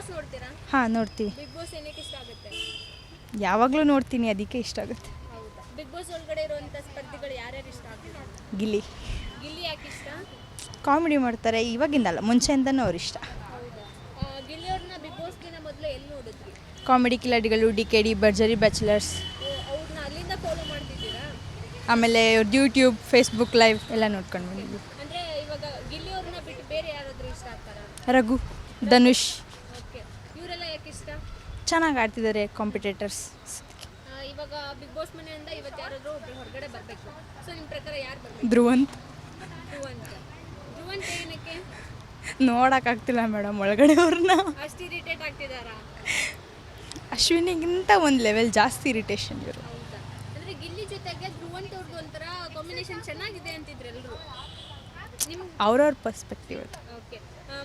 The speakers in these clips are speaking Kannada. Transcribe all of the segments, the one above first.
ಬಾಸ್ ನೋಡ್ತೀರಾ? ಹಾಂ ನೋಡ್ತೀವಿ. ಬಿಗ್ ಬಾಸ್ ಏನಕ್ಕೆ ಇಷ್ಟ ಆಗುತ್ತೆ? ಯಾವಾಗಲೂ ನೋಡ್ತೀನಿ ಅದಕ್ಕೆ ಇಷ್ಟ ಆಗುತ್ತೆ. ಹೌದಾ? ಬಿಗ್ ಬಾಸ್ ಒಳಗಡೆ ಇರುವಂಥ ಸ್ಪರ್ಧಿಗಳು ಯಾರ್ಯಾರು ಇಷ್ಟ ಆಗ್ತಿದೆ ಗಿಲ್ಲಿ. ಗಿಲ್ಲಿ ಯಾಕೆ ಇಷ್ಟ? ಕಾಮಿಡಿ ಮಾಡ್ತಾರೆ ಇವಾಗಿಂದಲ್ಲ ಮುಂಚೆಯಿಂದನೂ ಅವ್ರು ಇಷ್ಟ. ಹೌದಾ? ಆ, ಗಿಲ್ಲಿ ಅವ್ರನ್ನ ಬಿಗ್ ಬಾಸ್ ದಿನ ಮೊದಲು ಎಲ್ಲಿ ನೋಡಿದ್ರಿ? ಕಾಮಿಡಿ ಕಿಲಾಡಿಗಳು D K D Bharjari bachelors. ಅವ್ರನ್ನ ಅಲ್ಲಿಂದ ಫಾಲೋ ಮಾಡ್ತಿದ್ದೀರಾ? ಆಮೇಲೆ ಯೂಟ್ಯೂಬ್ ಫೇಸ್ಬುಕ್ ಲೈವ್ ಎಲ್ಲ ನೋಡ್ಕೊಂಡು ಬಂದಿದ್ವಿ. ಅಂದರೆ ಇವಾಗ ಗಿಲ್ಲಿ ಅವ್ರನ್ನ ಬಿಟ್ಟು ಬೇರೆ ಯಾರಾದರೂ ಇಷ್ಟ ಆಗ್ತಾರಾ? ರಘು ಧನುಷ್ ಓಕೆ ಇವರೆಲ್ಲ ಯಾಕೆ ಇಷ್ಟ ಚೆನ್ನಾಗಿ ಆಡ್ತಿದ್ದಾರೆ ಕಾಂಪಿಟೇಟರ್ಸ್ ಇವಾಗ ಬಿಗ್ ಬಾಸ್ ಮನೆಯಿಂದ ಇವತ್ತು ಯಾರಾದರೂ ಒಬ್ರು ಹೊರಗಡೆ ಬರಬೇಕು. ಸೊ ನಿಮ್ಮ ಪ್ರಕಾರ ಯಾರು ಬರಬೇಕು? ಧ್ರುವಂತ್. ಧ್ರುವಂತ. ಧ್ರುವಂತ ಏನಕ್ಕೆ? ನೋಡೋಕ್ಕಾಗ್ತಿಲ್ಲ ಮೇಡಮ್ ಒಳಗಡೆ ಅವ್ರನ್ನ ಅಷ್ಟು ಇರಿಟೇಟ್ ಆಗ್ತಿದಾರಾ? ಅಶ್ವಿನಿಗಿಂತ ಒಂದು ಲೆವೆಲ್ ಜಾಸ್ತಿ ಇರಿಟೇಷನ್ ಇವರು. ಹೌದಾ? ಅಂದರೆ ಗಿಲ್ಲಿ ಜೊತೆಗೆ ಧ್ರುವಂತ ಅವ್ರದ್ದು ಒಂಥರ ಕಾಂಬಿನೇಷನ್ ಚೆನ್ನಾಗಿದೆ ಅಂತಿದ್ರು ಎಲ್ಲರೂ ನಿಮ್ಗೆ ಅವ್ರವ್ರ ಪರ್ಸ್ಪೆಕ್ಟಿವ್ ಅದು ಓಕೆ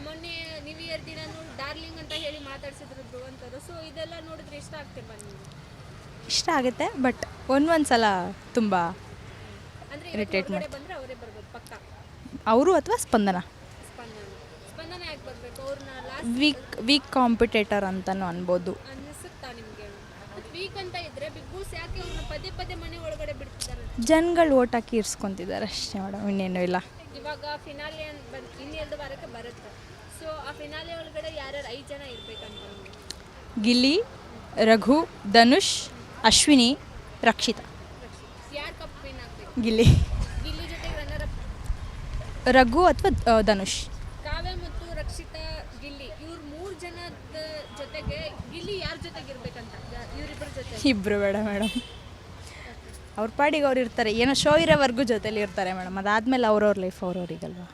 ಮೊನ್ನೆ ನ್ಯೂ ಇಯರ್ ದಿನ ಡಾರ್ಲಿಂಗ್ ಅಂತ ಹೇಳಿ ಮಾತಾಡ್ಸಿದ್ರು ಧ್ರುವಂತರು ಸೊ ಇದೆಲ್ಲ ನೋಡಿದ್ರೆ ಇಷ್ಟ ಆಗ್ತಿಲ್ವಾ ಬನ್ನಿ ಇಷ್ಟ ಆಗುತ್ತೆ ಬಟ್ ಒಂದೊಂದು ಸಲ ತುಂಬ ಅಂದ್ರೆ ಇರಿಟೇಟ್ ಹೊರಗಡೆ ಬಂದರೆ ಅವರೇ ಬರ್ಬೋದು ಪಕ್ಕ? ಅವರು ಅಥವಾ ಸ್ಪಂದನ? ಸ್ಪಂದನ? ಸ್ಪಂದನ ಯಾಕೆ ಬರಬೇಕು? ಅವ್ರನ್ನ ಲಾಸ್ಟ್ ವೀಕ್ ವೀಕ್ ಕಾಂಪಿಟೇಟರ್ ಅಂತಲೂ ಅನ್ಬೋದು. ಅನ್ನಿಸುತ್ತಾ ನಿಮಗೆ? ವೀಕ್ ಅಂತ ಇದ್ರೆ ಬಿಗ್ ಬಾಸ್ ಯಾಕೆ ಅವ್ರನ್ನ ಪದೇ ಪದೇ ಮನೆ ಒಳಗಡೆ ಬಿಡ್ತಿದ್ದಾರೆ? ಜನಗಳು ಓಟ್ ಹಾಕಿ ಇರ್ಸ್ಕೊತಿದ್ದಾರೆ ಅಷ್ಟೇ ಮೇಡಮ್ ಇನ್ನೇನು ಇಲ್ಲ. ಇವಾಗ ಫಿನಾಲೆ ಬಂದು ಇನ್ನೆರಡು ವಾರಕ್ಕೆ ಬರುತ್ತೆ. ಸೊ ಆ ಫಿನಾಲೆ ಒಳಗಡೆ ಯಾರ್ಯಾರು ಐದು ಜನ ಇರ್ಬೇಕಂತ? ಗಿಲ್ಲಿ ರಘು ಧನುಷ್ ಅಶ್ವಿನಿ ರಕ್ಷಿತಾ. ಯಾರು ಕಪ್ ವಿನ್ ಆಗ್ಬೇಕು? ಗಿಲ್ಲಿ. ಗಿಲ್ಲಿ ಜೊತೆಗೆ ರನ್ನರ್ ಅಪ್ ರಘು ಅಥವಾ ಧನುಷ್? ಕಾವ್ಯ ಮತ್ತು ರಕ್ಷಿತಾ ಗಿಲ್ಲಿ. ಇವ್ರ ಮೂರು ಜನದ ಜೊತೆಗೆ ಗಿಲ್ಲಿ ಯಾರ ಜೊತೆಗೆ ಇರ್ಬೇಕಂತ? ಯಾ- ಇವ್ರಿಬ್ಬರ ಜೊತೆ ಇಬ್ಬರು ಬೇಡ ಮೇಡಮ್ ಅವ್ರ ಪಾಡಿಗೆ ಅವ್ರು ಇರ್ತಾರೆ. ಏನೋ ಶೋ ಇರೋವರೆಗೂ ಜೊತೆಲಿ ಇರ್ತಾರೆ ಮೇಡಮ್ ಅದಾದ್ಮೇಲೆ ಅವ್ರವ್ರ ಲೈಫ್ ಅವ್ರವ್ರಿಗಲ್ವಾ?